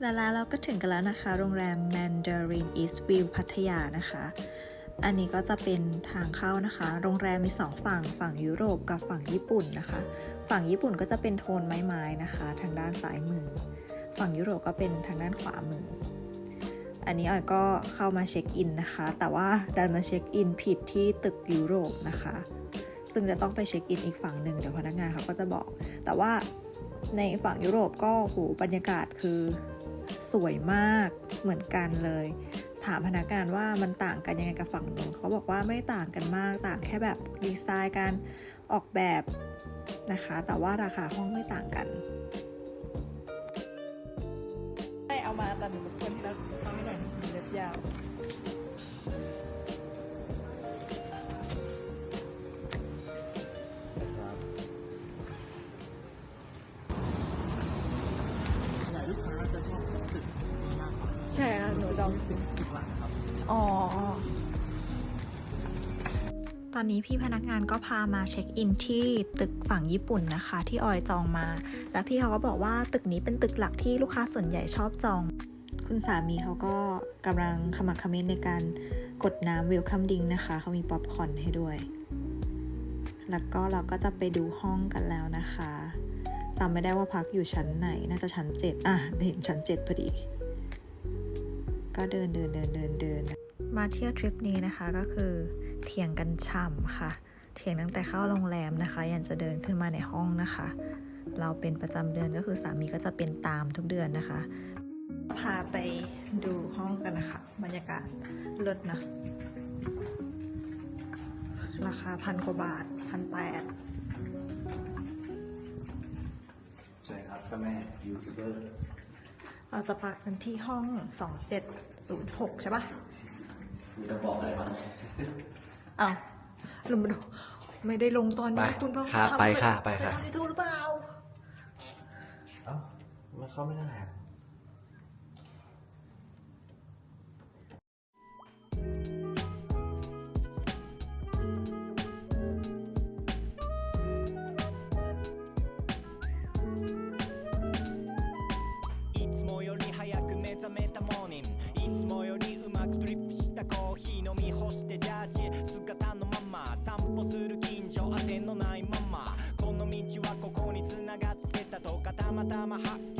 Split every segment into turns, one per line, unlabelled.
และแล้วเราก็ถึงกันแล้วนะคะ โรงแรม Mandarin East View พัทยานะคะ อันนี้ก็จะเป็นทางเข้านะคะ โรงแรมมีสองฝั่ง ฝั่งยุโรปกับฝั่งญี่ปุ่นนะคะ ฝั่งญี่ปุ่นก็จะเป็นโทนไม้ๆนะคะ ทางด้านซ้ายมือ ฝั่งยุโรปก็เป็นทางด้านขวามือ อันนี้ออยก็เข้ามาเช็คอินนะคะ แต่ว่าดันมาเช็คอินผิดที่ตึกยุโรปนะคะ ซึ่งจะต้องไปเช็คอินอีกฝั่งหนึ่งเดี๋ยวพนักงานเขาก็จะบอก แต่ว่าในฝั่งยุโรปก็โหบรรยากาศคือ สวยมากเหมือนกันเลย ถามพนักงานว่ามันต่างกันยังไงกับฝั่งนู้นเขาบอกว่าไม่ต่างกันมาก ต่างแค่แบบดีไซน์การออกแบบนะคะ แต่ว่าราคาห้องไม่ต่างกันไม่เอามาตัดหนูรบกวนที่เราทำให้หน่อยเล็บยาว ช่ค่ะหนูจองอ๋อตอนนี้พี่พนักงานก็พามาเช็คอินที่ตึกฝั่งญี่ปุ่นนะคะ ที่ออยจองมา แล้วพี่เขาก็บอกว่าตึกนี้เป็นตึกหลักที่ลูกค้าส่วนใหญ่ชอบจอง คุณสามีเขาก็กำลังขมักเขม้นในการกดน้ำเวลคัมดิงนะคะ เขามีป๊อปคอนให้ด้วย แล้วก็เราก็จะไปดูห้องกันแล้วนะคะจำไม่ได้ว่าพักอยู่ชั้นไหน น่าจะชั้น 7 อะเห็นชั้น 7 พอดี ก็เดินเดินเดินเดินเดินมาเที่ยวทริปนี้นะคะก็คือเถียงกันฉ่ำค่ะ เถียงตั้งแต่เข้าโรงแรมนะคะ ยันจะเดินขึ้นมาในห้องนะคะ เราเป็นประจำเดือนก็คือสามีก็จะเป็นตามทุกเดือนนะคะ พาไปดูห้องกันนะคะบรรยากาศเลิศนะราคาพันกว่าบาทพันแปด
ใช่ครับก็แม่ยูทูบเบอร์
เราจะพักกันที่ห้อง 2706 ใช่ปะ
มีจะบอกอะไรบ้าง
อ้าวลงมาดูไม่ได้ลงตอนนี้
ไป
คุณเพิ่ง
ค่ะ
ทำ
ไปค่ะ
เคย
ไปค่ะ
เคยทำยูทูบหรือเปล่า
เอ้ามันเข้าไม่ได้อะ
my hot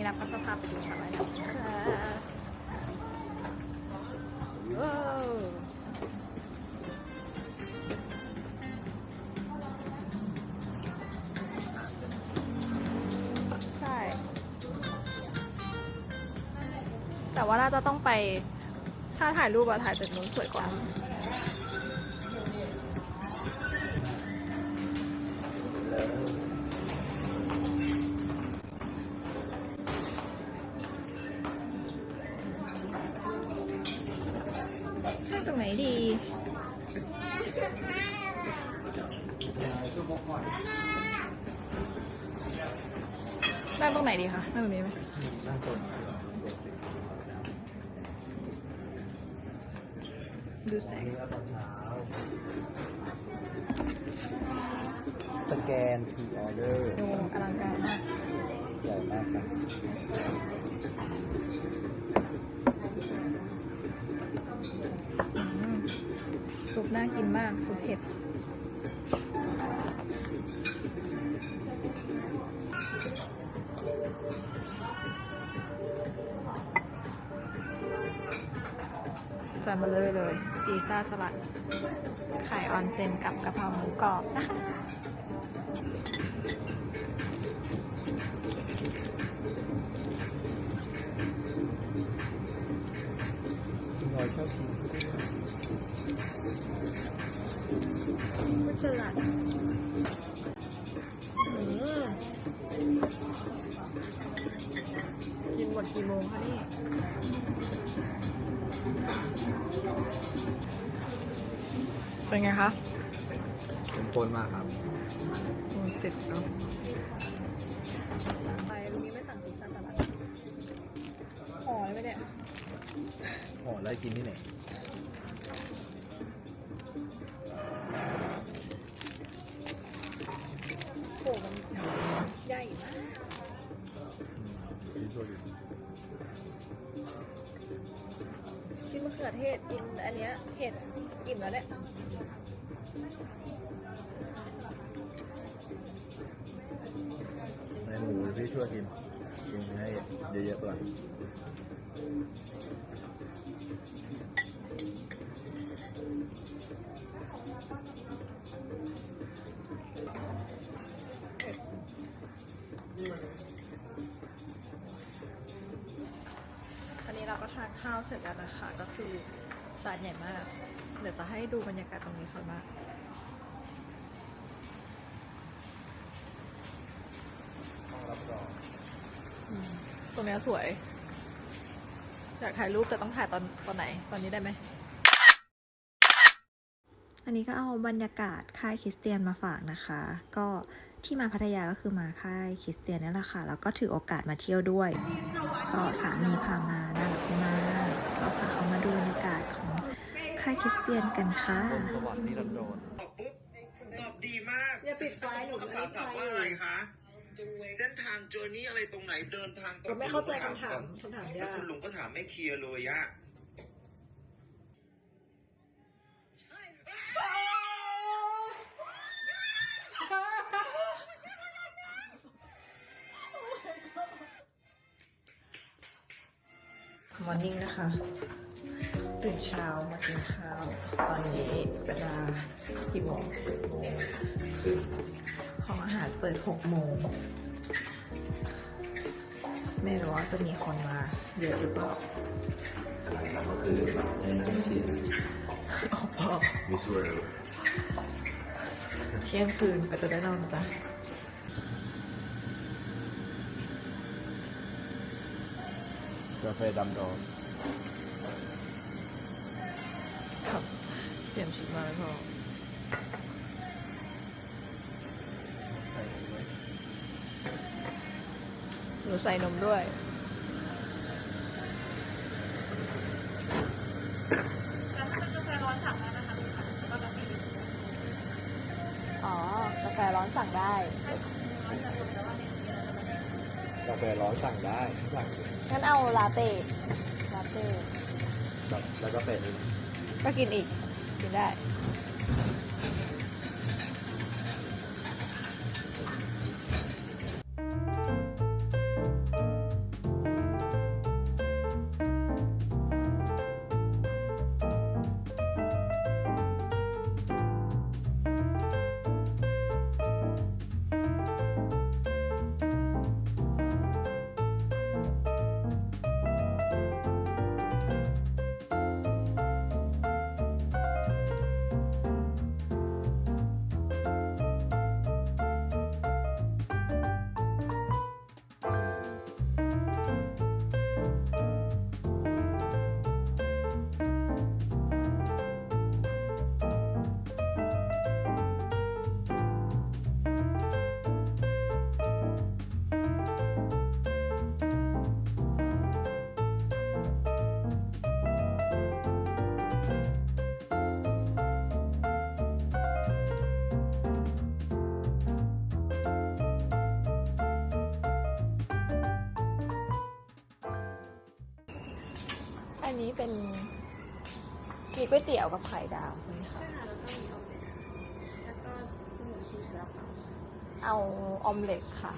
นี่เราก็จะพาไปดูสระว่ายน้ำค่ะว้าวใช่ แต่ว่าน่าจะต้องไป ถ้าถ่ายรูปอะถ่ายจากนู้นสวยกว่า ตรงไหนดี นั่งตรงไหนดีคะ นั่งตรงนี้ไหม
นั่งตรง
ดูแสง
นี้แล้วตอนเช้าสแกน to order
ดูอลังการมาก
ใหญ่มากครับ
ซุปน่ากินมากซุปเห็ดจานมาเลยเลยซีซ่าสลัด ไข่ออนเซนกับกะเพราหมูกรอบนะคะ มันฉลาดกินหมดกี่โมงคะนี่เป็นไงคะ
เข้มข้นมากครับ
สิบเนาะไปลุงนี้ไม่สั่งพิซซ่าสลัด ห่อ
แล้วกินที่ไหน
โหมันใหญ่มาก
กินตัวอื่น
กินมะเขือเทศกินอันเนี้ยเผ็ดอิ่มแล้วเนี่ย
ในหมูเดี๋ยวพี่ช่วยกินกินให้เยอะๆก่อน
อัน ข้าวเสร็จแล้วนะคะ ก็คือจานใหญ่มาก เดี๋ยวจะให้ดูบรรยากาศตรงนี้สวยมาก
ห้องรับรอง
อืมตรงเนี้ยสวย อยากถ่ายรูปแต่ต้องถ่ายตอนตอนไหน ตอนนี้ได้ไหม อันนี้ก็เอาบรรยากาศค่ายคริสเตียนมาฝากนะคะ ก็ ที่มาพัทยาก็คือมาค่ายคริสเตียนนี่แหละค่ะ แล้วก็ถือโอกาสมาเที่ยวด้วย ก็สามีพามาน่ารักมาก ก็พาเขามาดูบรรยากาศของค่ายคริสเตียนกันค่ะ
สวรรค์นี่รันโดน
ตอบปุ๊บตอบดีมาก
อย่าปิดไฟหนู
คำถามถามว่าอะไรคะเส้นทางเจอร์นี่อะไรตรงไหนเดินทางตรง
ไม่เข้าใจคำถามคำถาม
แล้ว
ยาก
คุณลุงก็ถามไม่เคลียร์เลยอะ
มอร์นิ่งนะคะ ตื่นเช้ามากินข้าว ตอนนี้เวลากี่โมงห้องอาหารเปิดหกโมง ไม่รู้ว่าจะมีคนมาเยอะหรือเปล่าอ๋อพอ
มิสเวิร์
เที่ยงคืนก็จะได้นอนจ้ะ
กาแฟดำดอง
ครับเตรียมชุดมาแล้วพอ
ใส่ไว้
หนูใส่นมด้วย อ๋อ กาแฟร้อนสั่งได้
กาแฟร้อนสั่งได้สั่ง
งั้นเอาลาเต้ลาเต้
แบบแล้วก็เป็น
ก็กินอีก กินได้ นนี้เป็นมีก๋วยเตี๋ยวกับไข่ดาวใช่ไหมคะเอาออมเล็ตค่ะ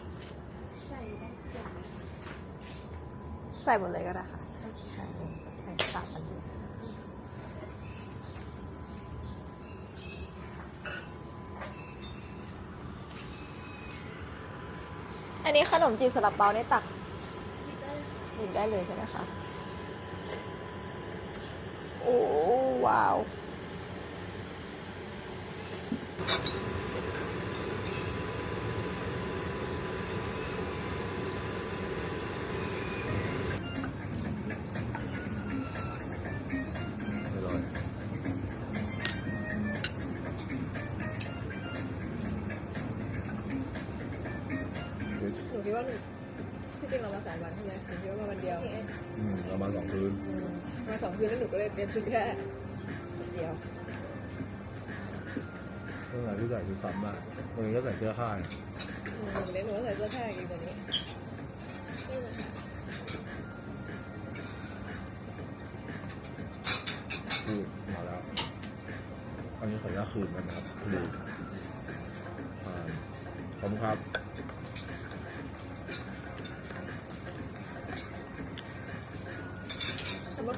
ใส่หมดเลยก็ได้ค่ะใส่ใส่สามอันเลยอันนี้ขนมจีนสลับเปาในตักหยิบได้เลยใช่ไหมคะ โอ้
สามวันใช่ไหมหนูคิดว่ามาวันเดียว
อืมเรามาสองคืน
อืมมาสองคืนแล้วหนูก็เลยเตรียมชุดแค่เดียว
เรื่องอะไรที่ใส่คือซ้ำอะวันนี้ก็ใส่เสื้อค่าย
อืมหนูเน้นหนูก็ใส่เสื้อแค่อีกตัวนี้
พูดมาแล้ว อันนี้ขออนุญาตคืนกันนะครับดีอ่าขอบคุณครับ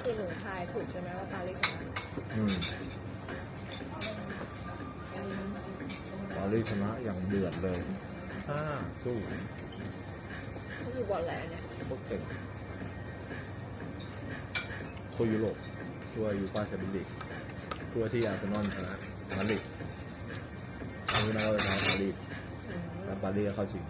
เมื่อหนูทายถูกใช่ไหมว่าปารีสชนะ
อืมปารีสชนะอย่างเดือดเลยห้าสู้
นี่คือบอลอะไรเนี่ย
โคตรเก่งทั่วยุโรปทั่วยูฟ่าแชมเปี้ยนลีกทั่วที่อาร์เซนอลชนะมาดริดอันนี้เราจะชนะปารีส
อืม
แล้วปารีสก็เข้าชิง